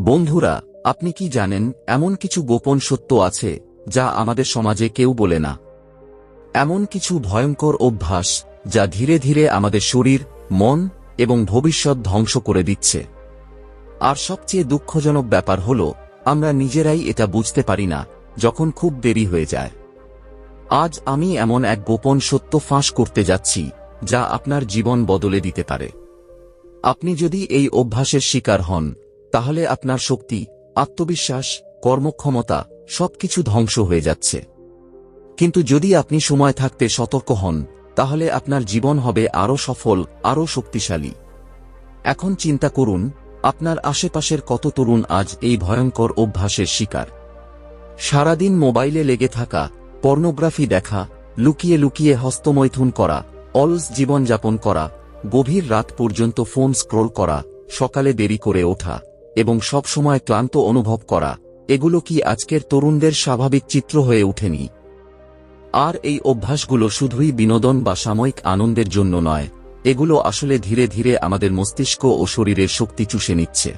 বন্ধুরা, আপনি কি জানেন, এমন কিছু গোপন সত্য আছে, যা আমাদের সমাজে কেউ বলে না। এমন কিছু ভয়ঙ্কর অভ্যাস, যা ধীরে ধীরে আমাদের শরীর, মন এবং ভবিষ্যৎ ধ্বংস করে দিচ্ছে। আর সবচেয়ে দুঃখজনক ব্যাপার হল, আমরা নিজেরাই এটা বুঝতে পারি না, যখন খুব দেরি হয়ে যায়। আজ আমি এমন এক গোপন সত্য ফাঁস করতে যাচ্ছি, যা আপনার জীবন বদলে দিতে পারে। আপনি যদি এই অভ্যাসের শিকার হন তাহলে আপনার শক্তি, আত্মবিশ্বাস, কর্মক্ষমতা সবকিছু ধ্বংস হয়ে যাচ্ছে। কিন্তু যদি আপনি সময় থাকতে সতর্ক হন, তাহলে আপনার জীবন হবে আরও সফল, আরও শক্তিশালী। এখন চিন্তা করুন, আপনার আশেপাশের কত তরুণ আজ এই ভয়ঙ্কর অভ্যাসের শিকার। সারাদিন মোবাইলে লেগে থাকা, পর্নোগ্রাফি দেখা, লুকিয়ে লুকিয়ে হস্তমৈথুন করা, অলস জীবনযাপন করা, গভীর রাত পর্যন্ত ফোন স্ক্রোল করা, সকালে দেরি করে ওঠা। এবং সবসময় ক্লান্ত অনুভব করা, এগুলো কি আজকের তরুণদের স্বাভাবিক চিত্র হয়ে ওঠেনি? আর এই অভ্যাসগুলো শুধুই বিনোদন বা সাময়িক আনন্দের জন্য নয়, এগুলো আসলে ধীরে ধীরে আমাদের মস্তিষ্ক ও শরীরের শক্তি চুষে নিচ্ছে।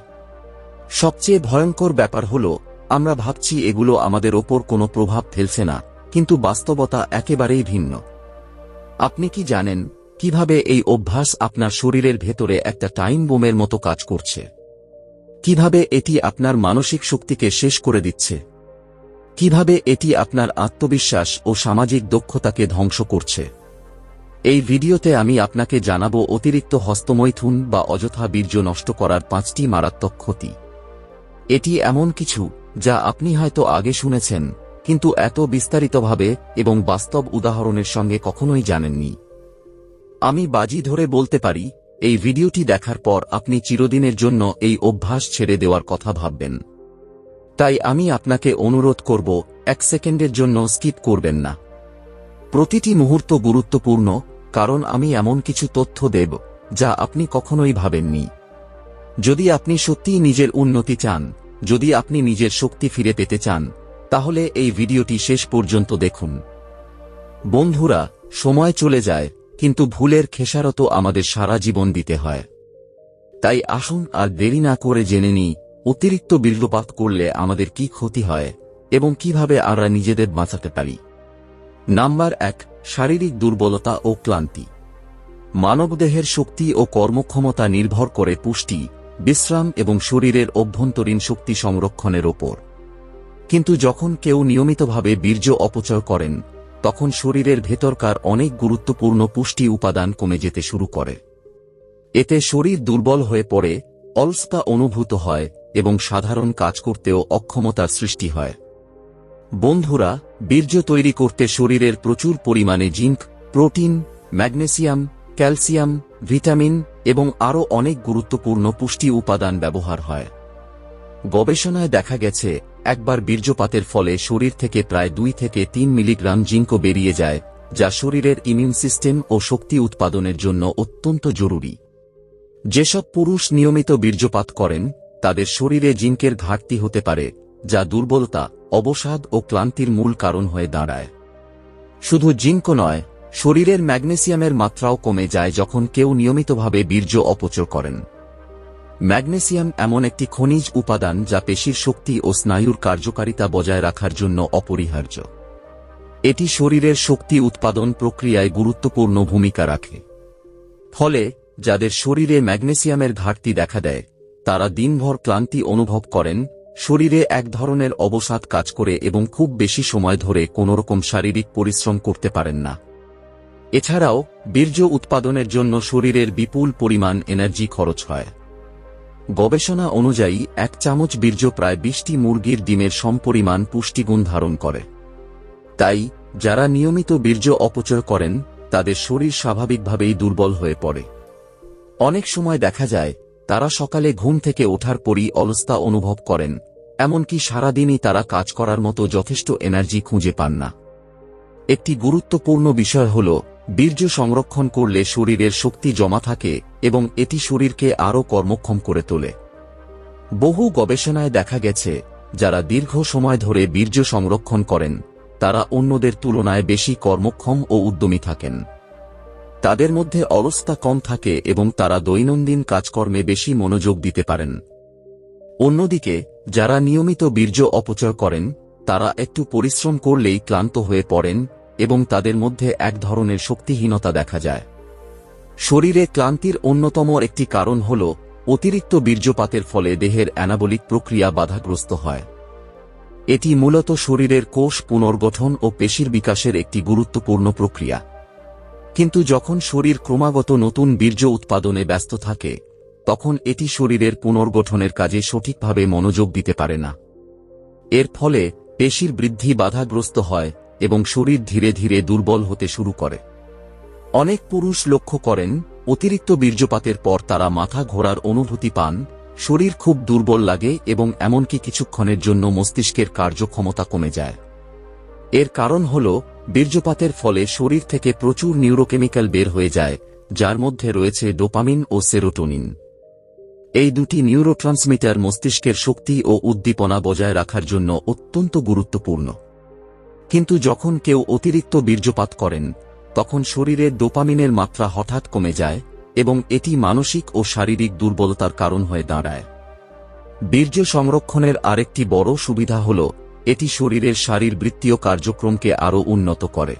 সবচেয়ে ভয়ঙ্কর ব্যাপার হল, আমরা ভাবছি এগুলো আমাদের ওপর কোনো প্রভাব ফেলছে না, কিন্তু বাস্তবতা একেবারেই ভিন্ন। আপনি কি জানেন, কীভাবে এই অভ্যাস আপনার শরীরের ভেতরে একটা টাইম বোমের মতো কাজ করছে? কীভাবে এটি আপনার মানসিক শক্তিকে শেষ করে দিচ্ছে? কীভাবে এটি আপনার আত্মবিশ্বাস ও সামাজিক দক্ষতাকে ধ্বংস করছে? এই ভিডিওতে আমি আপনাকে জানাব অতিরিক্ত হস্তমৈথুন বা অযথা বীর্য নষ্ট করার পাঁচটি মারাত্মক ক্ষতি। এটি এমন কিছু যা আপনি হয়তো আগে শুনেছেন, কিন্তু এত বিস্তারিতভাবে এবং বাস্তব উদাহরণের সঙ্গে কখনোই জানেননি। আমি বাজি ধরে বলতে পারি এই ভিডিওটি দেখার পর আপনি চিরদিনের জন্য এই অভ্যাস ছেড়ে দেওয়ার কথা ভাববেন। তাই আমি আপনাকে অনুরোধ করব, এক সেকেন্ডের জন্য স্কিপ করবেন না। প্রতিটি মুহূর্ত গুরুত্বপূর্ণ, কারণ আমি এমন কিছু তথ্য দেব, যা আপনি কখনোই ভাবেননি। যদি আপনি সত্যিই নিজের উন্নতি চান, যদি আপনি নিজের শক্তি ফিরে পেতে চান, তাহলে এই ভিডিওটি শেষ পর্যন্ত দেখুন। বন্ধুরা, সময় চলে যায় কিন্তু ভুলের খেসারত আমাদের সারা জীবন দিতে হয়। তাই আসুন আর দেরি না করে জেনে নিই, অতিরিক্ত বীর্যপাত করলে আমাদের কি ক্ষতি হয় এবং কীভাবে আমরা নিজেদের বাঁচাতে পারি। নাম্বার এক, শারীরিক দুর্বলতা ও ক্লান্তি। মানবদেহের শক্তি ও কর্মক্ষমতা নির্ভর করে পুষ্টি, বিশ্রাম এবং শরীরের অভ্যন্তরীণ শক্তি সংরক্ষণের ওপর। কিন্তু যখন কেউ নিয়মিতভাবে বীর্য অপচয় করেন তখন শরীরের ভেতরকার অনেক গুরুত্বপূর্ণ পুষ্টি উপাদান কমে যেতে শুরু করে। এতে শরীর দুর্বল হয়ে পড়ে, অলস্তা অনুভূত হয় এবং সাধারণ কাজ করতেও অক্ষমতার সৃষ্টি হয়। বন্ধুরা, বীর্য তৈরি করতে শরীরের প্রচুর পরিমাণে zinc, protein, magnesium, calcium, vitamin এবং আরও অনেক গুরুত্বপূর্ণ পুষ্টি উপাদান ব্যবহার হয়। গবেষণায় দেখা গেছে, একবার বীর্যপাতের ফলে শরীর থেকে প্রায় দুই থেকে তিন মিলিগ্রাম জিঙ্কও বেরিয়ে যায়, যা শরীরের ইমিউন সিস্টেম ও শক্তি উৎপাদনের জন্য অত্যন্ত জরুরি। যেসব পুরুষ নিয়মিত বীর্যপাত করেন, তাদের শরীরে জিঙ্কের ঘাটতি হতে পারে, যা দুর্বলতা, অবসাদ ও ক্লান্তির মূল কারণ হয়ে দাঁড়ায়। শুধু জিঙ্ক নয়, শরীরের ম্যাগনেসিয়ামের মাত্রাও কমে যায় যখন কেউ নিয়মিতভাবে বীর্য অপচয় করেন। ম্যাগনেসিয়াম এমন একটি খনিজ উপাদান যা পেশির শক্তি ও স্নায়ুর কার্যকারিতা বজায় রাখার জন্য অপরিহার্য। এটি শরীরের শক্তি উৎপাদন প্রক্রিয়ায় গুরুত্বপূর্ণ ভূমিকা রাখে। ফলে, যাদের শরীরে ম্যাগনেসিয়ামের ঘাটতি দেখা দেয়, তারা দিনভর ক্লান্তি অনুভব করেন, শরীরে এক ধরনের অবসাদ কাজ করে এবং খুব বেশি সময় ধরে কোনোরকম শারীরিক পরিশ্রম করতে পারেন না। এছাড়াও, বীর্য উৎপাদনের জন্য শরীরের বিপুল পরিমাণ এনার্জি খরচ হয়। গবেষণা অনুযায়ী, এক চামচ বীর্য প্রায় বিশটি মুরগির ডিমের সমপরিমাণ পুষ্টিগুণ ধারণ করে। তাই, যারা নিয়মিত বীর্য অপচয় করেন, তাদের শরীর স্বাভাবিকভাবেই দুর্বল হয়ে পড়ে। অনেক সময় দেখা যায়, তারা সকালে ঘুম থেকে ওঠার পরই অলস্তা অনুভব করেন, এমনকি সারাদিনই তারা কাজ করার মতো যথেষ্ট এনার্জি খুঁজে পান না। একটি গুরুত্বপূর্ণ বিষয় হল, বীর্য সংরক্ষণ করলে শরীরের শক্তি জমা থাকে এবং এটি শরীরকে আরও কর্মক্ষম করে তোলে। বহু গবেষণায় দেখা গেছে, যারা দীর্ঘ সময় ধরে বীর্য সংরক্ষণ করেন, তারা অন্যদের তুলনায় বেশি কর্মক্ষম ও উদ্যমী থাকেন। তাদের মধ্যে অলস্তা কম থাকে এবং তারা দৈনন্দিন কাজকর্মে বেশি মনোযোগ দিতে পারেন। অন্যদিকে, যারা নিয়মিত বীর্য অপচয় করেন, তারা একটু পরিশ্রম করলেই ক্লান্ত হয়ে পড়েন এবং তাদের মধ্যে এক ধরনের শক্তিহীনতা দেখা যায়। শরীরে ক্লান্তির অন্যতম একটি কারণ হল অতিরিক্ত বীর্যপাতের ফলে দেহের অ্যানাবলিক প্রক্রিয়া বাধাগ্রস্ত হয়। এটি মূলত শরীরের কোষ পুনর্গঠন ও পেশির বিকাশের একটি গুরুত্বপূর্ণ প্রক্রিয়া। কিন্তু যখন শরীর ক্রমাগত নতুন বীর্য উৎপাদনে ব্যস্ত থাকে, তখন এটি শরীরের পুনর্গঠনের কাজে সঠিকভাবে মনোযোগ দিতে পারে না। এর ফলে পেশির বৃদ্ধি বাধাগ্রস্ত হয় এবং শরীর ধীরে ধীরে দুর্বল হতে শুরু করে। অনেক পুরুষ লক্ষ্য করেন, অতিরিক্ত বীর্যপাতের পর তারা মাথা ঘোরার অনুভূতি পান, শরীর খুব দুর্বল লাগে এবং এমনকি কিছুক্ষণের জন্য মস্তিষ্কের কার্যক্ষমতা কমে যায়। এর কারণ হল, বীর্যপাতের ফলে শরীর থেকে প্রচুর নিউরোকেমিক্যাল বের হয়ে যায়, যার মধ্যে রয়েছে ডোপামিন ও সেরোটোনিন। এই দুটি নিউরোট্রান্সমিটার মস্তিষ্কের শক্তি ও উদ্দীপনা বজায় রাখার জন্য অত্যন্ত গুরুত্বপূর্ণ। কিন্তু যখন কেউ অতিরিক্ত বীর্যপাত করেন তখন শরীরে ডোপামিনের মাত্রা হঠাৎ কমে যায় এবং এটি মানসিক ও শারীরিক দুর্বলতার কারণ হয়ে দাঁড়ায়। বীর্য সংরক্ষণের আরেকটি বড় সুবিধা হল, এটি শরীরের শারীরবৃত্তীয় কার্যক্রমকে আরও উন্নত করে।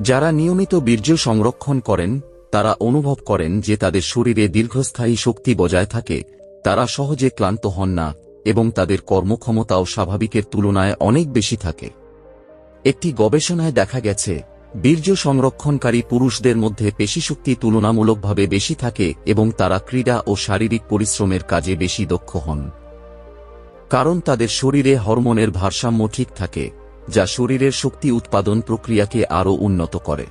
যারা নিয়মিত বীর্য সংরক্ষণ করেন, তারা অনুভব করেন যে তাদের শরীরে দীর্ঘস্থায়ী শক্তি বজায় থাকে, তারা সহজে ক্লান্ত হন না, এবং তাদের কর্মক্ষমতাও স্বাভাবিকের তুলনায় অনেক বেশি থাকে। একটি গবেষণায় দেখা গেছে বীর্য সংরক্ষণকারী পুরুষদের মধ্যে পেশিশক্তি তুলনামূলকভাবে বেশি থাকে এবং তারা ক্রীড়া ও শারীরিক পরিশ্রমের কাজে বেশি দক্ষ হন। কারণ তাদের শরীরে হরমোনের ভারসাম্য ঠিক থাকে, যা শরীরের শক্তি উৎপাদন প্রক্রিয়াকে আরও উন্নত করে।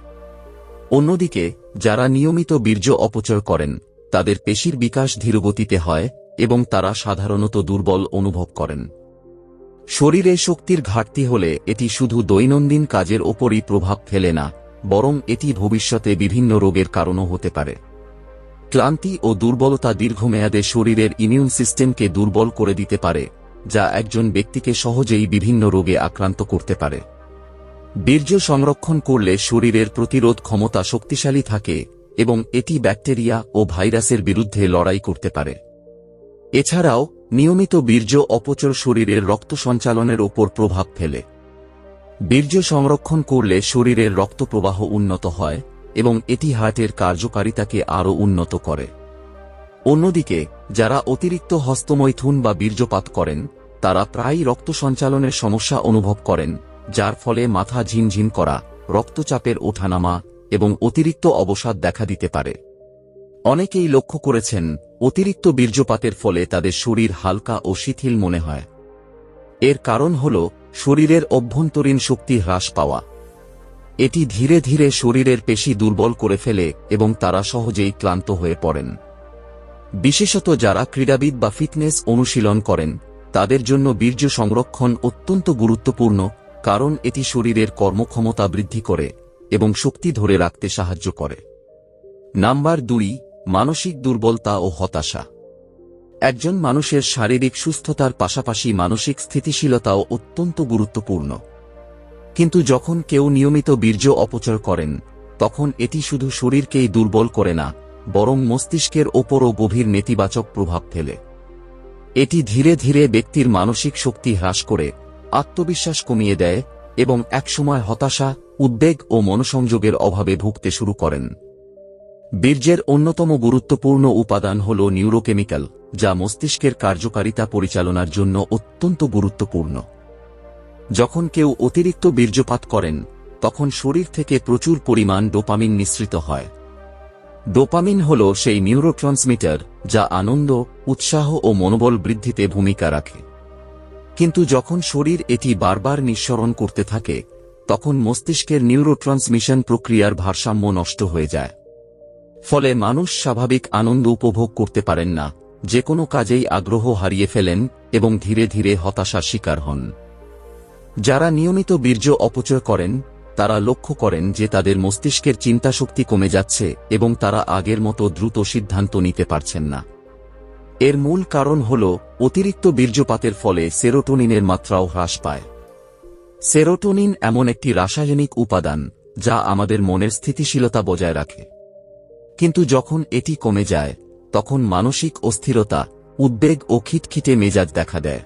অন্যদিকে, যারা নিয়মিত বীর্য অপচয় করেন, তাদের পেশির বিকাশ ধীরগতিতে হয় এবং তারা সাধারণত দুর্বল অনুভব করেন। শরীরে শক্তির ঘাটতি হলে এটি শুধু দৈনন্দিন কাজের ওপরই প্রভাব ফেলে না, বরং এটি ভবিষ্যতে বিভিন্ন রোগের কারণও হতে পারে। ক্লান্তি ও দুর্বলতা দীর্ঘমেয়াদে শরীরের ইমিউন সিস্টেমকে দুর্বল করে দিতে পারে, যা একজন ব্যক্তিকে সহজেই বিভিন্ন রোগে আক্রান্ত করতে পারে। বীর্য সংরক্ষণ করলে শরীরের প্রতিরোধ ক্ষমতা শক্তিশালী থাকে এবং এটি ব্যাকটেরিয়া ও ভাইরাসের বিরুদ্ধে লড়াই করতে পারে। এছাড়াও নিয়মিত বীর্য অপচর শরীরের রক্ত সঞ্চালনের ওপর প্রভাব ফেলে। বীর্য সংরক্ষণ করলে শরীরের রক্ত প্রবাহ উন্নত হয় এবং এটি হার্টের কার্যকারিতাকে আরও উন্নত করে। অন্যদিকে, যারা অতিরিক্ত হস্তমৈথুন বা বীর্যপাত করেন, তারা প্রায়ই রক্ত সঞ্চালনের সমস্যা অনুভব করেন, যার ফলে মাথা ঝিনঝিন করা, রক্তচাপের ওঠানামা এবং অতিরিক্ত অবসাদ দেখা দিতে পারে। অনেকেই লক্ষ্য করেছেন অতিরিক্ত বীর্যপাতের ফলে তাদের শরীর হালকা ও শিথিল মনে হয়। এর কারণ হল শরীরের অভ্যন্তরীণ শক্তি হ্রাস পাওয়া। এটি ধীরে ধীরে শরীরের পেশি দুর্বল করে ফেলে এবং তারা সহজেই ক্লান্ত হয়ে পড়েন। বিশেষত যারা ক্রীড়াবিদ বা ফিটনেস অনুশীলন করেন, তাদের জন্য বীর্য সংরক্ষণ অত্যন্ত গুরুত্বপূর্ণ, কারণ এটি শরীরের কর্মক্ষমতা বৃদ্ধি করে এবং শক্তি ধরে রাখতে সাহায্য করে। নাম্বার দুই মানসিক দুর্বলতা ও হতাশা। একজন মানুষের শারীরিক সুস্থতার পাশাপাশি মানসিক স্থিতিশীলতাও অত্যন্ত গুরুত্বপূর্ণ। কিন্তু যখন কেউ নিয়মিত বীর্য অপচয় করেন, তখন এটি শুধু শরীরকেই দুর্বল করে না, বরং মস্তিষ্কের ওপরও গভীর নেতিবাচক প্রভাব ফেলে। এটি ধীরে ধীরে ব্যক্তির মানসিক শক্তি হ্রাস করে, আত্মবিশ্বাস কমিয়ে দেয় এবং একসময় হতাশা, উদ্বেগ ও মনসংযোগের অভাবে ভুগতে শুরু করেন। বীর্যের অন্যতম গুরুত্বপূর্ণ উপাদান হল নিউরোকেমিক্যাল, যা মস্তিষ্কের কার্যকারিতা পরিচালনার জন্য অত্যন্ত গুরুত্বপূর্ণ। যখন কেউ অতিরিক্ত বীর্যপাত করেন, তখন শরীর থেকে প্রচুর পরিমাণ ডোপামিন নিঃসৃত হয়। ডোপামিন হল সেই নিউরোট্রান্সমিটার যা আনন্দ, উৎসাহ ও মনোবল বৃদ্ধিতে ভূমিকা রাখে। কিন্তু যখন শরীর এটি বারবার নিঃসরণ করতে থাকে, তখন মস্তিষ্কের নিউরোট্রান্সমিশন প্রক্রিয়ার ভারসাম্য নষ্ট হয়ে যায়। ফলে মানুষ স্বাভাবিক আনন্দ উপভোগ করতে পারেন না। যে কোনো কাজেই আগ্রহ হারিয়ে ফেলেন এবং ধীরে ধীরে হতাশার শিকার হন। যারা নিয়মিত বীর্য অপচয় করেন, তারা লক্ষ্য করেন যে তাদের মস্তিষ্কের চিন্তাশক্তি কমে যাচ্ছে এবং তারা আগের মতো দ্রুত সিদ্ধান্ত নিতে পারছেন না। এর মূল কারণ হল অতিরিক্ত বীর্যপাতের ফলে সেরোটোনিনের মাত্রাও হ্রাস পায়। সেরোটোনিন এমন একটি রাসায়নিক উপাদান যা আমাদের মনের স্থিতিশীলতা বজায় রাখে। কিন্তু যখন এটি কমে যায়, তখন মানসিক অস্থিরতা, উদ্বেগ ও খিটখিটে মেজাজ দেখা দেয়।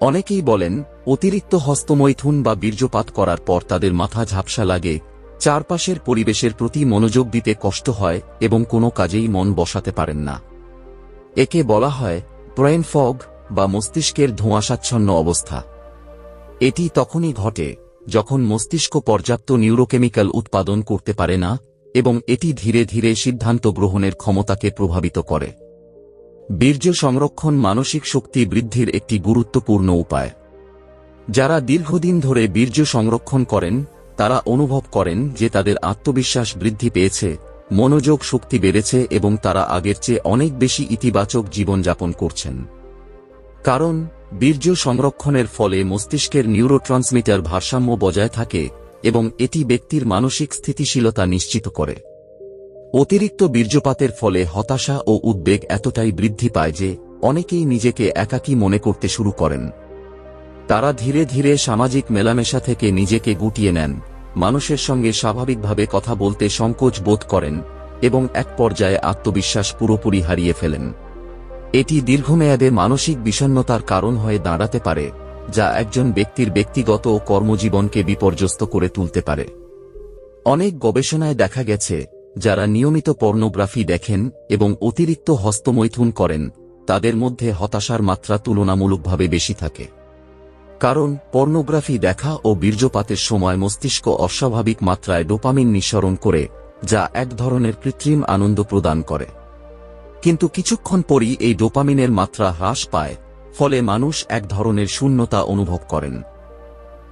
অনেকেই বলেন, অতিরিক্ত হস্তমৈথুন বা বীর্যপাত করার পর তাদের মাথা ঝাপসা লাগে, চারপাশের পরিবেশের প্রতি মনোযোগ দিতে কষ্ট হয় এবং কোনো কাজেই মন বসাতে পারেন না। একে বলা হয়, ব্রেন ফগ বা মস্তিষ্কের ধোঁয়াশাচ্ছন্ন অবস্থা। এটি তখনই ঘটে, যখন মস্তিষ্ক পর্যাপ্ত নিউরোকেমিক্যাল উৎপাদন করতে পারে না এবং এটি ধীরে ধীরে সিদ্ধান্ত গ্রহণের ক্ষমতাকে প্রভাবিত করে। বীর্য সংরক্ষণ মানসিক শক্তি বৃদ্ধির একটি গুরুত্বপূর্ণ উপায়। যারা দীর্ঘদিন ধরে বীর্য সংরক্ষণ করেন, তারা অনুভব করেন যে তাদের আত্মবিশ্বাস বৃদ্ধি পেয়েছে, মনোযোগ শক্তি বেড়েছে এবং তারা আগের চেয়ে অনেক বেশি ইতিবাচক জীবনযাপন করছেন। কারণ, বীর্য সংরক্ষণের ফলে মস্তিষ্কের নিউরোট্রান্সমিটার ভারসাম্য বজায় থাকে এবং এটি ব্যক্তির মানসিক স্থিতিশীলতা নিশ্চিত করে। অতিরিক্ত বীর্যপাতের ফলে হতাশা ও উদ্বেগ এতটাই বৃদ্ধি পায় যে, অনেকেই নিজেকে একাকী মনে করতে শুরু করেন। তারা ধীরে ধীরে সামাজিক মেলামেশা থেকে নিজেকে গুটিয়ে নেন, মানুষের সঙ্গে স্বাভাবিকভাবে কথা বলতে সংকোচ বোধ করেন এবং এক পর্যায়ে আত্মবিশ্বাস পুরোপুরি হারিয়ে ফেলেন। এটি দীর্ঘমেয়াদে মানসিক বিষণ্নতার কারণ হয়ে দাঁড়াতে পারে। যা একজন ব্যক্তির ব্যক্তিগত ও কর্মজীবনকে বিপর্যস্ত করে তুলতে পারে। অনেক গবেষণায় দেখা গেছে, যারা নিয়মিত পর্নোগ্রাফি দেখেন এবং অতিরিক্ত হস্তমৈথুন করেন, তাদের মধ্যে হতাশার মাত্রা তুলনামূলকভাবে বেশি থাকে। কারণ, পর্নোগ্রাফি দেখা ও বীর্যপাতের সময় মস্তিষ্ক অস্বাভাবিক মাত্রায় ডোপামিন নিঃসরণ করে, যা এক ধরনের কৃত্রিম আনন্দ প্রদান করে। কিন্তু কিছুক্ষণ পরই এই ডোপামিনের মাত্রা হ্রাস পায়। ফলে মানুষ এক ধরনের শূন্যতা অনুভব করেন।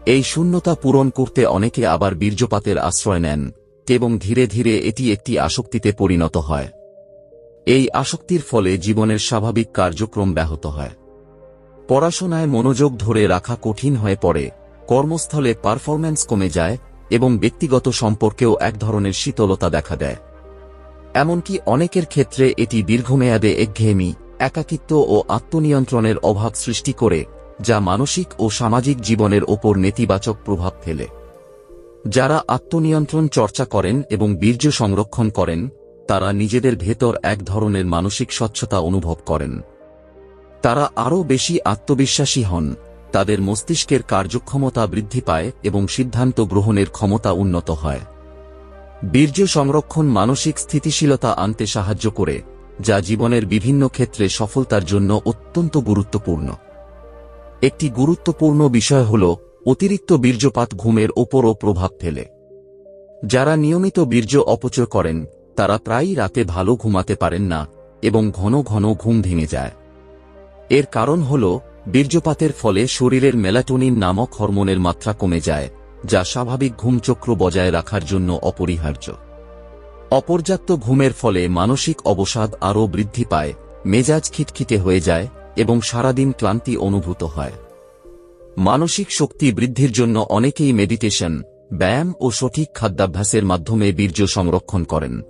এই শূন্যতা পূরণ করতে অনেকে আবার বীর্যপাতের আশ্রয় নেন, এবং ধীরে ধীরে এটি একটি আসক্তিতে পরিণত হয়। এই আসক্তির ফলে জীবনের স্বাভাবিক কার্যক্রম ব্যাহত হয়। পড়াশোনায় মনোযোগ ধরে রাখা কঠিন হয়ে পড়ে, কর্মস্থলে পারফরম্যান্স কমে যায়, এবং ব্যক্তিগত সম্পর্কেও এক ধরনের শীতলতা দেখা দেয়। এমনকি অনেকের ক্ষেত্রে এটি দীর্ঘমেয়াদে একঘেয়েমি একাকিত্ব ও আত্মনিয়ন্ত্রণের অভাব সৃষ্টি করে, যা মানসিক ও সামাজিক জীবনের ওপর নেতিবাচক প্রভাব ফেলে। যারা আত্মনিয়ন্ত্রণ চর্চা করেন এবং বীর্য সংরক্ষণ করেন, তারা নিজেদের ভেতর এক ধরনের মানসিক স্বচ্ছতা অনুভব করেন। তারা আরও বেশি আত্মবিশ্বাসী হন, তাদের মস্তিষ্কের কার্যক্ষমতা বৃদ্ধি পায় এবং সিদ্ধান্ত গ্রহণের ক্ষমতা উন্নত হয়। বীর্য সংরক্ষণ মানসিক স্থিতিশীলতা আনতে সাহায্য করে যা জীবনের বিভিন্ন ক্ষেত্রে সফলতার জন্য অত্যন্ত গুরুত্বপূর্ণ। একটি গুরুত্বপূর্ণ বিষয় হল অতিরিক্ত বীর্যপাত ঘুমের ওপরও প্রভাব ফেলে। যারা নিয়মিত বীর্য অপচয় করেন, তারা প্রায়ই রাতে ভালো ঘুমাতে পারেন না এবং ঘন ঘন ঘুম ভেঙে যায়। এর কারণ হল, বীর্যপাতের ফলে শরীরের মেলাটোনিন নামক হরমোনের মাত্রা কমে যায়, যা স্বাভাবিক ঘুমচক্র বজায় রাখার জন্য অপরিহার্য। অপর্যাপ্ত ঘুমের ফলে মানসিক অবসাদ আরও বৃদ্ধি পায়, মেজাজ খিটখিটে হয়ে যায় এবং সারাদিন ক্লান্তি অনুভূত হয়। মানসিক শক্তি বৃদ্ধির জন্য অনেকেই মেডিটেশন, ব্যায়াম ও সঠিক খাদ্যাভ্যাসের মাধ্যমে বীর্য সংরক্ষণ করেন।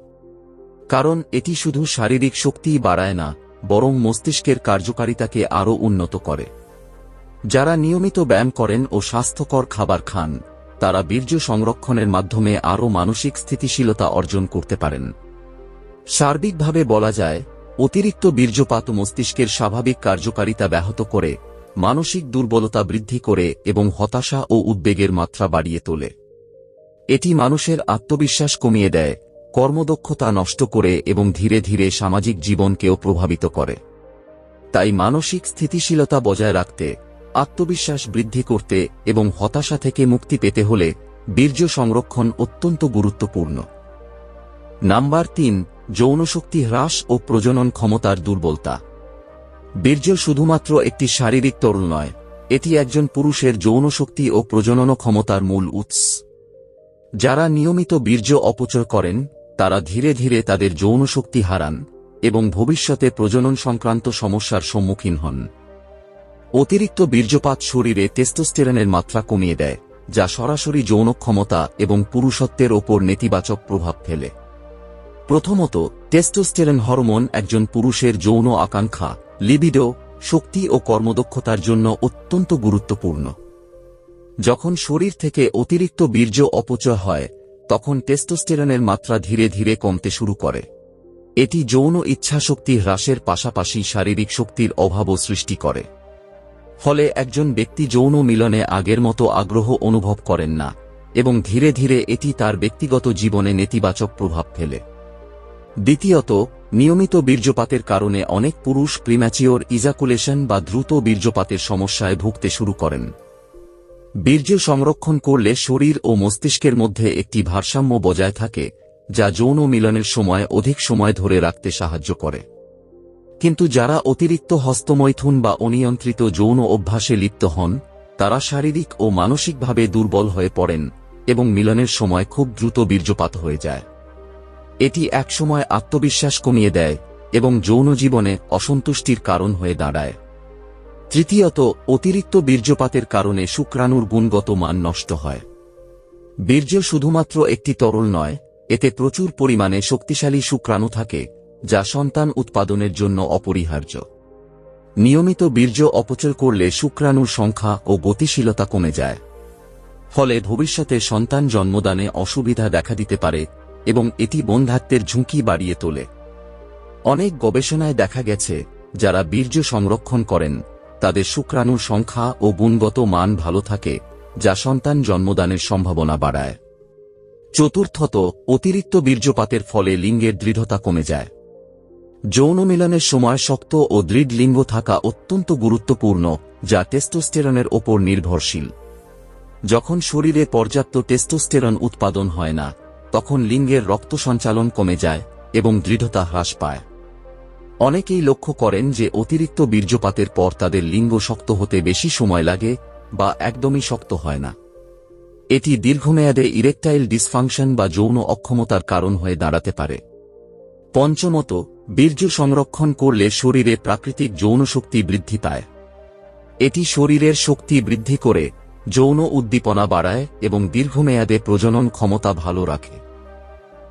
কারণ এটি শুধু শারীরিক শক্তিই বাড়ায় না, বরং মস্তিষ্কের কার্যকারিতাকে আরও উন্নত করে। যারা নিয়মিত ব্যায়াম করেন ও স্বাস্থ্যকর খাবার খান তারা বীর্য সংরক্ষণের মাধ্যমে আরও মানসিক স্থিতিশীলতা অর্জন করতে পারেন। সার্বিকভাবে বলা যায়, অতিরিক্ত বীর্যপাত মস্তিষ্কের স্বাভাবিক কার্যকারিতা ব্যাহত করে, মানসিক দুর্বলতা বৃদ্ধি করে এবং হতাশা ও উদ্বেগের মাত্রা বাড়িয়ে তোলে। এটি মানুষের আত্মবিশ্বাস কমিয়ে দেয়, কর্মদক্ষতা নষ্ট করে এবং ধীরে ধীরে সামাজিক জীবনকেও প্রভাবিত করে। তাই মানসিক স্থিতিশীলতা বজায় রাখতে আত্মবিশ্বাস বৃদ্ধি করতে এবং হতাশা থেকে মুক্তি পেতে হলে বীর্য সংরক্ষণ অত্যন্ত গুরুত্বপূর্ণ। নাম্বার তিন, যৌনশক্তি হ্রাস ও প্রজনন ক্ষমতার দুর্বলতা। বীর্য শুধুমাত্র একটি শারীরিক তরল নয়, এটি একজন পুরুষের যৌনশক্তি ও প্রজনন ক্ষমতার মূল উৎস। যারা নিয়মিত বীর্য অপচয় করেন, তারা ধীরে ধীরে তাদের যৌনশক্তি হারান এবং ভবিষ্যতে প্রজনন সংক্রান্ত সমস্যার সম্মুখীন হন। অতিরিক্ত বীর্যপাত শরীরে টেস্টোস্টেরনের মাত্রা কমিয়ে দেয়, যা সরাসরি যৌন ক্ষমতা এবং পুরুষত্বের ওপর নেতিবাচক প্রভাব ফেলে। প্রথমত, টেস্টোস্টেরন হরমোন একজন পুরুষের যৌন আকাঙ্ক্ষা, লিবিডো, শক্তি ও কর্মদক্ষতার জন্য অত্যন্ত গুরুত্বপূর্ণ। যখন শরীর থেকে অতিরিক্ত বীর্য অপচয় হয়, তখন টেস্টোস্টেরনের মাত্রা ধীরে ধীরে কমতে শুরু করে। এটি যৌন ইচ্ছাশক্তি হ্রাসের পাশাপাশি শারীরিক শক্তির অভাবও সৃষ্টি করে। ফলে একজন ব্যক্তি যৌন মিলনে আগের মতো আগ্রহ অনুভব করেন না, এবং ধীরে ধীরে এটি তার ব্যক্তিগত জীবনে নেতিবাচক প্রভাব ফেলে। দ্বিতীয়ত, নিয়মিত বীর্যপাতের কারণে অনেক পুরুষ প্রিম্যাচিওর ইজাকুলেশন বা দ্রুত বীর্যপাতের সমস্যায় ভুগতে শুরু করেন। বীর্য সংরক্ষণ করলে শরীর ও মস্তিষ্কের মধ্যে একটি ভারসাম্য বজায় থাকে, যা যৌন মিলনের সময় অধিক সময় ধরে রাখতে সাহায্য করে। কিন্তু যারা অতিরিক্ত হস্তমৈথুন বা অনিয়ন্ত্রিত যৌন অভ্যাসে লিপ্ত হন, তারা শারীরিক ও মানসিকভাবে দুর্বল হয়ে পড়েন এবং মিলনের সময় খুব দ্রুত বীর্যপাত হয়ে যায়। এটি একসময় আত্মবিশ্বাস কমিয়ে দেয় এবং যৌন জীবনে অসন্তুষ্টির কারণ হয়ে দাঁড়ায়। তৃতীয়ত, অতিরিক্ত বীর্যপাতের কারণে শুক্রাণুর গুণগত মান নষ্ট হয়। বীর্য শুধুমাত্র একটি তরল নয়, এতে প্রচুর পরিমাণে শক্তিশালী শুক্রাণু থাকে যা সন্তান উৎপাদনের জন্য অপরিহার্য। নিয়মিত বীর্য অপচয় করলে শুক্রাণুর সংখ্যা ও গতিশীলতা কমে যায়। ফলে ভবিষ্যতে সন্তান জন্মদানে অসুবিধা দেখা দিতে পারে এবং এটি বন্ধাত্বের ঝুঁকি বাড়িয়ে তোলে। অনেক গবেষণায় দেখা গেছে, যারা বীর্য সংরক্ষণ করেন, তাদের শুক্রাণুর সংখ্যা ও গুণগত মান ভালো থাকে, যা সন্তান জন্মদানের সম্ভাবনা বাড়ায়। চতুর্থত, অতিরিক্ত বীর্যপাতের ফলে লিঙ্গের দৃঢ়তা কমে যায়। যৌন মিলনের সময় শক্ত ও দৃঢ় লিঙ্গ থাকা অত্যন্ত গুরুত্বপূর্ণ, যা টেস্টোস্টেরনের ওপর নির্ভরশীল। যখন শরীরে পর্যাপ্ত টেস্টোস্টেরন উৎপাদন হয় না, তখন লিঙ্গের রক্ত সঞ্চালন কমে যায় এবং দৃঢ়তা হ্রাস পায়। অনেকেই লক্ষ্য করেন যে অতিরিক্ত বীর্যপাতের পর তাদের লিঙ্গ শক্ত হতে বেশি সময় লাগে বা একদমই শক্ত হয় না। এটি দীর্ঘমেয়াদে ইরেকটাইল ডিসফাংশন বা যৌন অক্ষমতার কারণ হয়ে দাঁড়াতে পারে। পঞ্চমত, বীর্য সংরক্ষণ করলে শরীরে প্রাকৃতিক যৌন শক্তি বৃদ্ধি পায়। এটি শরীরের শক্তি বৃদ্ধি করে, যৌন উদ্দীপনা বাড়ায় এবং দীর্ঘমেয়াদে প্রজনন ক্ষমতা ভালো রাখে।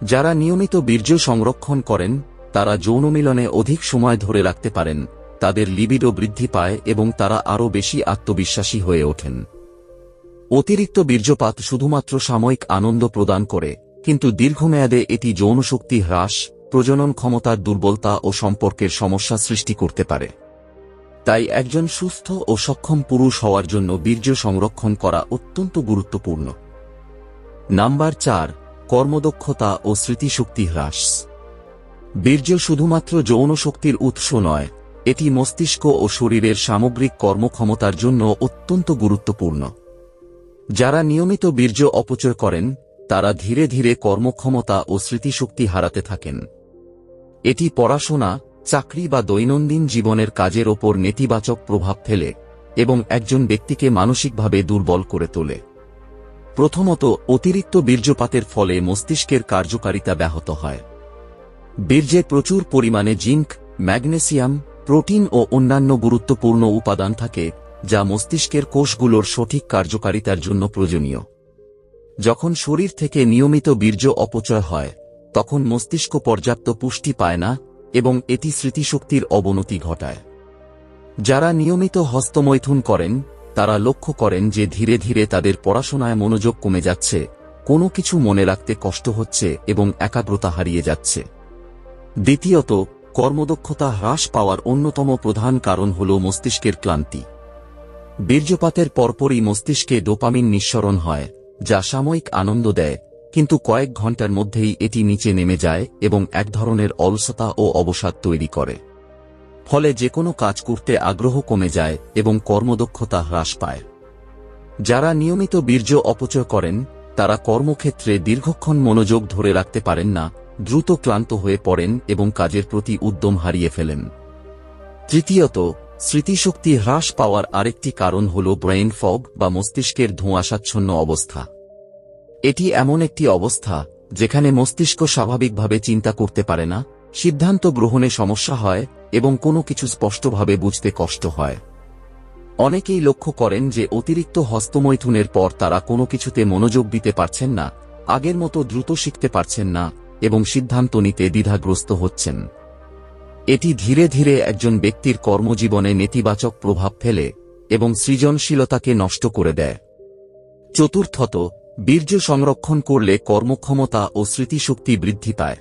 যারা নিয়মিত বীর্য সংরক্ষণ করেন, তারা যৌন মিলনে অধিক সময় ধরে রাখতে পারেন, তাদের লিবিডো বৃদ্ধি পায় এবং তারা আরও বেশি আত্মবিশ্বাসী হয়ে ওঠেন। অতিরিক্ত বীর্যপাত শুধুমাত্র সাময়িক আনন্দ প্রদান করে, কিন্তু দীর্ঘমেয়াদে এটি যৌনশক্তি হ্রাস প্রজনন ক্ষমতার দুর্বলতা ও সম্পর্কের সমস্যা সৃষ্টি করতে পারে। তাই একজন সুস্থ ও সক্ষম পুরুষ হওয়ার জন্য বীর্য সংরক্ষণ করা অত্যন্ত গুরুত্বপূর্ণ। নাম্বার চার, কর্মদক্ষতা ও স্মৃতিশক্তি হ্রাস। বীর্য শুধুমাত্র যৌন শক্তির উৎস নয়, এটি মস্তিষ্ক ও শরীরের সামগ্রিক কর্মক্ষমতার জন্য অত্যন্ত গুরুত্বপূর্ণ। যারা নিয়মিত বীর্য অপচয় করেন তারা ধীরে ধীরে কর্মক্ষমতা ও স্মৃতিশক্তি হারাতে থাকেন। এটি পড়াশোনা, চাকরি বা দৈনন্দিন জীবনের কাজের ওপর নেতিবাচক প্রভাব ফেলে এবং একজন ব্যক্তিকে মানসিকভাবে দুর্বল করে তোলে। প্রথমত, অতিরিক্ত বীর্যপাতের ফলে মস্তিষ্কের কার্যকারিতা ব্যাহত হয়। বীর্যে প্রচুর পরিমাণে জিঙ্ক, ম্যাগনেসিয়াম, প্রোটিন ও অন্যান্য গুরুত্বপূর্ণ উপাদান থাকে, যা মস্তিষ্কের কোষগুলোর সঠিক কার্যকারিতার জন্য প্রয়োজনীয়। যখন শরীর থেকে নিয়মিত বীর্য অপচয় হয়, তখন মস্তিষ্ক পর্যাপ্ত পুষ্টি পায় না এবং এটি স্মৃতিশক্তির অবনতি ঘটায়। যারা নিয়মিত হস্তমৈথুন করেন, তারা লক্ষ্য করেন যে ধীরে ধীরে তাদের পড়াশোনায় মনোযোগ কমে যাচ্ছে, কোনো কিছু মনে রাখতে কষ্ট হচ্ছে এবং একাগ্রতা হারিয়ে যাচ্ছে। দ্বিতীয়ত, কর্মদক্ষতা হ্রাস পাওয়ার অন্যতম প্রধান কারণ হল মস্তিষ্কের ক্লান্তি। বীর্যপাতের পরপরই মস্তিষ্কে ডোপামিন নিঃসরণ হয় যা সাময়িক আনন্দ দেয়, কিন্তু কয়েক ঘণ্টার মধ্যেই এটি নিচে নেমে যায় এবং এক ধরনের অলসতা ও অবসাদ তৈরি করে। ফলে যে কোনো কাজ করতে আগ্রহ কমে যায় এবং কর্মদক্ষতা হ্রাস পায়। যারা নিয়মিত বীর্য অপচয় করেন, তারা কর্মক্ষেত্রে দীর্ঘক্ষণ মনোযোগ ধরে রাখতে পারেন না, দ্রুত ক্লান্ত হয়ে পড়েন এবং কাজের প্রতি উদ্যম হারিয়ে ফেলেন। তৃতীয়ত স্মৃতিশক্তি হ্রাস পাওয়ার আরেকটি কারণ হল ব্রেইন ফগ বা মস্তিষ্কের ধোঁয়াশাচ্ছন্ন অবস্থা। এটি এমন একটি অবস্থা যেখানে মস্তিষ্ক স্বাভাবিকভাবে চিন্তা করতে পারে না, সিদ্ধান্ত গ্রহণে সমস্যা হয় এবং কোনো কিছু স্পষ্টভাবে বুঝতে কষ্ট হয়। অনেকেই লক্ষ্য করেন যে অতিরিক্ত হস্তমৈথুনের পর তারা কোনো কিছুতে মনোযোগ দিতে পারছেন না, আগের মতো দ্রুত শিখতে পারছেন না এবং সিদ্ধান্ত নিতে দ্বিধাগ্রস্ত হচ্ছেন। এটি ধীরে ধীরে একজন ব্যক্তির কর্মজীবনে নেতিবাচক প্রভাব ফেলে এবং সৃজনশীলতাকে নষ্ট করে দেয়। চতুর্থত, বীর্য সংরক্ষণ করলে কর্মক্ষমতা ও স্মৃতিশক্তি বৃদ্ধি পায়।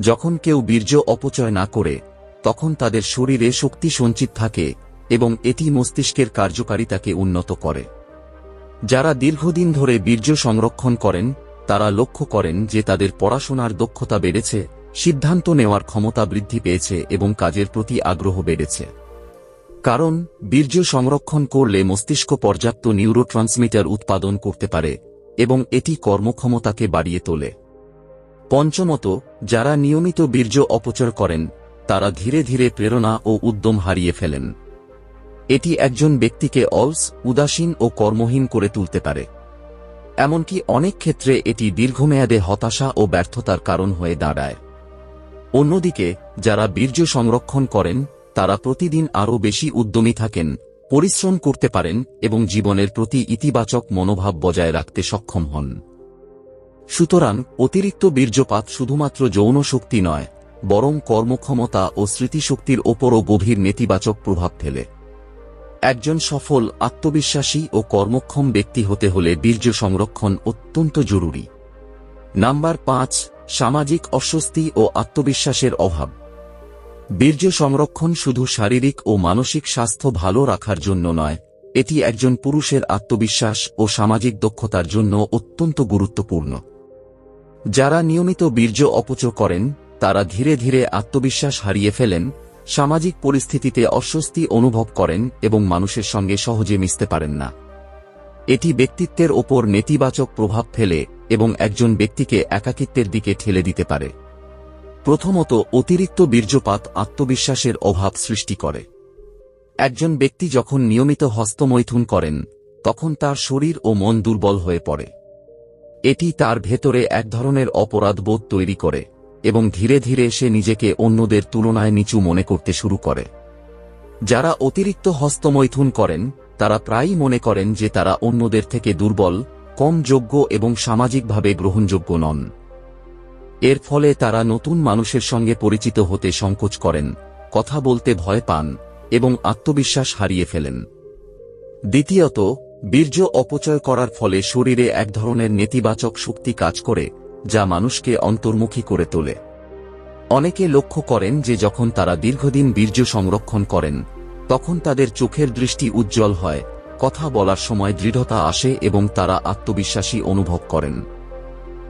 যখন কেউ বীর্য অপচয় না করে, তখন তাদের শরীরে শক্তি সঞ্চিত থাকে এবং এটি মস্তিষ্কের কার্যকারিতাকে উন্নত করে। যারা দীর্ঘদিন ধরে বীর্য সংরক্ষণ করেন, তারা লক্ষ্য করেন যে তাদের পড়াশোনার দক্ষতা বেড়েছে সিদ্ধান্ত নেওয়ার ক্ষমতা বৃদ্ধি পেয়েছে এবং কাজের প্রতি আগ্রহ বেড়েছে। কারণ, বীর্য সংরক্ষণ করলে মস্তিষ্ক পর্যাপ্ত নিউরোট্রান্সমিটার উৎপাদন করতে পারে এবং এটি কর্মক্ষমতাকে বাড়িয়ে তোলে। পঞ্চমত, যারা নিয়মিত বীর্য অপচয় করেন, তারা ধীরে ধীরে প্রেরণা ও উদ্যম হারিয়ে ফেলেন। এটি একজন ব্যক্তিকে অলস, উদাসীন ও কর্মহীন করে তুলতে পারে। এমনকি অনেক ক্ষেত্রে এটি দীর্ঘমেয়াদে হতাশা ও ব্যর্থতার কারণ হয়ে দাঁড়ায়। অন্যদিকে, যারা বীর্য সংরক্ষণ করেন, তারা প্রতিদিন আরও বেশি উদ্যমী থাকেন, পরিশ্রম করতে পারেন এবং জীবনের প্রতি ইতিবাচক মনোভাব বজায় রাখতে সক্ষম হন। সুতরাং, অতিরিক্ত বীর্যপাত শুধুমাত্র যৌন শক্তি নয়, বরং কর্মক্ষমতা ও স্মৃতিশক্তির ওপরও গভীর নেতিবাচক প্রভাব ফেলে। একজন সফল, আত্মবিশ্বাসী ও কর্মক্ষম ব্যক্তি হতে হলে বীর্য সংরক্ষণ অত্যন্ত জরুরি। নাম্বার পাঁচ সামাজিক অস্বস্তি ও আত্মবিশ্বাসের অভাব। বীর্য সংরক্ষণ শুধু শারীরিক ও মানসিক স্বাস্থ্য ভালো রাখার জন্য নয়, এটি একজন পুরুষের আত্মবিশ্বাস ও সামাজিক দক্ষতার জন্য অত্যন্ত গুরুত্বপূর্ণ। যারা নিয়মিত বীর্য অপচয় করেন, তারা ধীরে ধীরে আত্মবিশ্বাস হারিয়ে ফেলেন, সামাজিক পরিস্থিতিতে অস্বস্তি অনুভব করেন এবং মানুষের সঙ্গে সহজে মিশতে পারেন না। এটি ব্যক্তিত্বের ওপর নেতিবাচক প্রভাব ফেলে এবং একজন ব্যক্তিকে একাকিত্বের দিকে ঠেলে দিতে পারে। প্রথমত, অতিরিক্ত বীর্যপাত আত্মবিশ্বাসের অভাব সৃষ্টি করে। একজন ব্যক্তি যখন নিয়মিত হস্তমৈথুন করেন, তখন তার শরীর ও মন দুর্বল হয়ে পড়ে। এটি তার ভেতরে এক ধরনের অপরাধবোধ তৈরি করে এবং ধীরে ধীরে সে নিজেকে অন্যদের তুলনায় নিচু মনে করতে শুরু করে। যারা অতিরিক্ত হস্তমৈথুন করেন, তারা প্রায়ই মনে করেন যে তারা অন্যদের থেকে দুর্বল কম যোগ্য এবং সামাজিকভাবে গ্রহণযোগ্য নন। এর ফলে তারা নতুন মানুষের সঙ্গে পরিচিত হতে সংকোচ করেন, কথা বলতে ভয় পান এবং আত্মবিশ্বাস হারিয়ে ফেলেন। দ্বিতীয়ত, বীর্য অপচয় করার ফলে শরীরে এক ধরনের নেতিবাচক শক্তি কাজ করে, যা মানুষকে অন্তর্মুখী করে তোলে। অনেকে লক্ষ্য করেন যে যখন তারা দীর্ঘদিন বীর্য সংরক্ষণ করেন, তখন তাদের চোখের দৃষ্টি উজ্জ্বল হয় কথা বলার সময় দৃঢ়তা আসে এবং তারা আত্মবিশ্বাসী অনুভব করেন।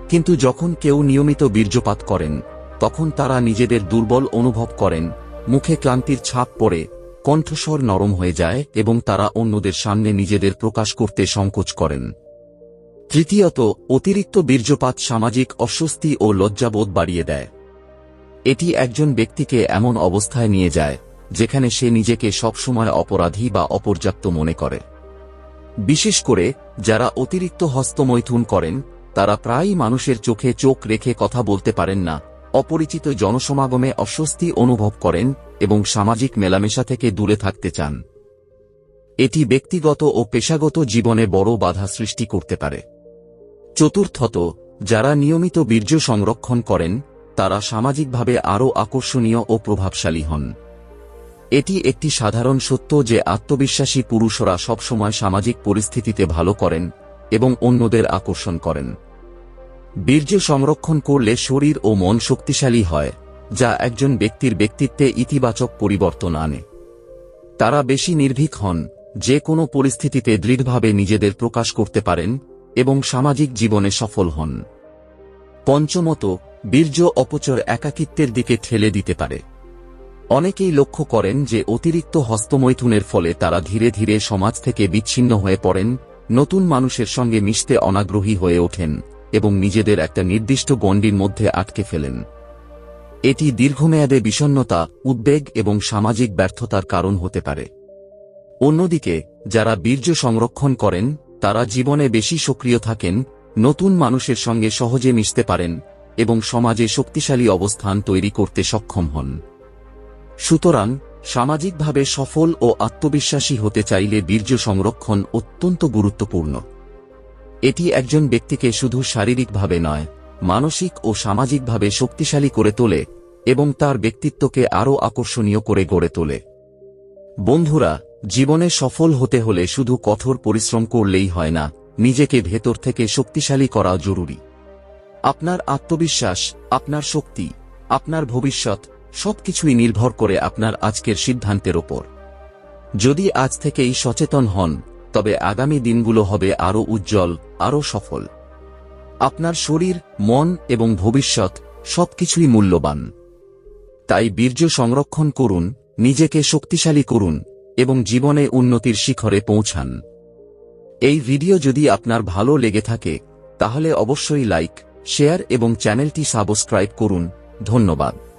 কিন্তু যখন কেউ নিয়মিত বীর্যপাত করেন, তখন তারা নিজেদের দুর্বল অনুভব করেন, মুখে ক্লান্তির ছাপ পড়ে, কণ্ঠস্বর নরম হয়ে যায় এবং তারা অন্যদের সামনে নিজেদের প্রকাশ করতে সংকোচ করেন। তৃতীয়ত, অতিরিক্ত বীর্যপাত সামাজিক অস্বস্তি ও লজ্জাবোধ বাড়িয়ে দেয়। এটি একজন ব্যক্তিকে এমন অবস্থায় নিয়ে যায়, যেখানে সে নিজেকে সবসময় অপরাধী বা অপর্যাপ্ত মনে করে। বিশেষ করে যারা অতিরিক্ত হস্তমৈথুন করেন, তারা প্রায়ই মানুষের চোখে চোখ রেখে কথা বলতে পারেন না, অপরিচিত জনসমাগমে অস্বস্তি অনুভব করেন এবং সামাজিক মেলামেশা থেকে দূরে থাকতে চান। এটি ব্যক্তিগত ও পেশাগত জীবনে বড় বাধা সৃষ্টি করতে পারে। চতুর্থত, যারা নিয়মিত বীর্য সংরক্ষণ করেন, তারা সামাজিকভাবে আরও আকর্ষণীয় ও প্রভাবশালী হন। এটি একটি সাধারণ সত্য যে আত্মবিশ্বাসী পুরুষরা সবসময় সামাজিক পরিস্থিতিতে ভালো করেন এবং অন্যদের আকর্ষণ করেন। বীর্য সংরক্ষণ করলে শরীর ও মন শক্তিশালী হয়, যা একজন ব্যক্তির ব্যক্তিত্বে ইতিবাচক পরিবর্তন আনে। তারা বেশি নির্ভীক হন, যে কোনো পরিস্থিতিতে দৃঢ়ভাবে নিজেদের প্রকাশ করতে পারেন এবং সামাজিক জীবনে সফল হন। পঞ্চমত, বীর্য অপচর একাকিত্বের দিকে ঠেলে দিতে পারে। অনেকেই লক্ষ্য করেন যে অতিরিক্ত হস্তমৈথুনের ফলে তারা ধীরে ধীরে সমাজ থেকে বিচ্ছিন্ন হয়ে পড়েন, নতুন মানুষের সঙ্গে মিশতে অনাগ্রহী হয়ে ওঠেন, এবং নিজেদের একটা নির্দিষ্ট গণ্ডির মধ্যে আটকে ফেলেন। এটি দীর্ঘমেয়াদে বিষণ্নতা উদ্বেগ এবং সামাজিক ব্যর্থতার কারণ হতে পারে। অন্যদিকে, যারা বীর্য সংরক্ষণ করেন, তারা জীবনে বেশি সক্রিয় থাকেন, নতুন মানুষের সঙ্গে সহজে মিশতে পারেন, এবং সমাজে শক্তিশালী অবস্থান তৈরি করতে সক্ষম হন। সুতরাং, সামাজিকভাবে সফল ও আত্মবিশ্বাসী হতে চাইলে বীর্য সংরক্ষণ অত্যন্ত গুরুত্বপূর্ণ। এটি একজন ব্যক্তিকে শুধু শারীরিকভাবে নয়, মানসিক ও সামাজিকভাবে শক্তিশালী করে তোলে এবং তার ব্যক্তিত্বকে আরও আকর্ষণীয় করে গড়ে তোলে। বন্ধুরা, জীবনে সফল হতে হলে শুধু কঠোর পরিশ্রম করলেই হয় না, নিজেকে ভেতর থেকে শক্তিশালী করা জরুরি। আপনার আত্মবিশ্বাস, আপনার শক্তি, আপনার ভবিষ্যৎ সবকিছুই নির্ভর করে আপনার আজকের সিদ্ধান্তের ওপর। যদি আজ থেকেই সচেতন হন, তবে আগামী দিনগুলো হবে আরও উজ্জ্বল, আরও সফল। আপনার শরীর, মন এবং ভবিষ্যৎ সবকিছুই মূল্যবান। তাই বীর্য সংরক্ষণ করুন, নিজেকে শক্তিশালী করুন এবং জীবনে উন্নতির শিখরে পৌঁছান। এই ভিডিও যদি আপনার ভালো লেগে থাকে, তাহলে অবশ্যই লাইক, শেয়ার এবং চ্যানেলটি সাবস্ক্রাইব করুন। ধন্যবাদ।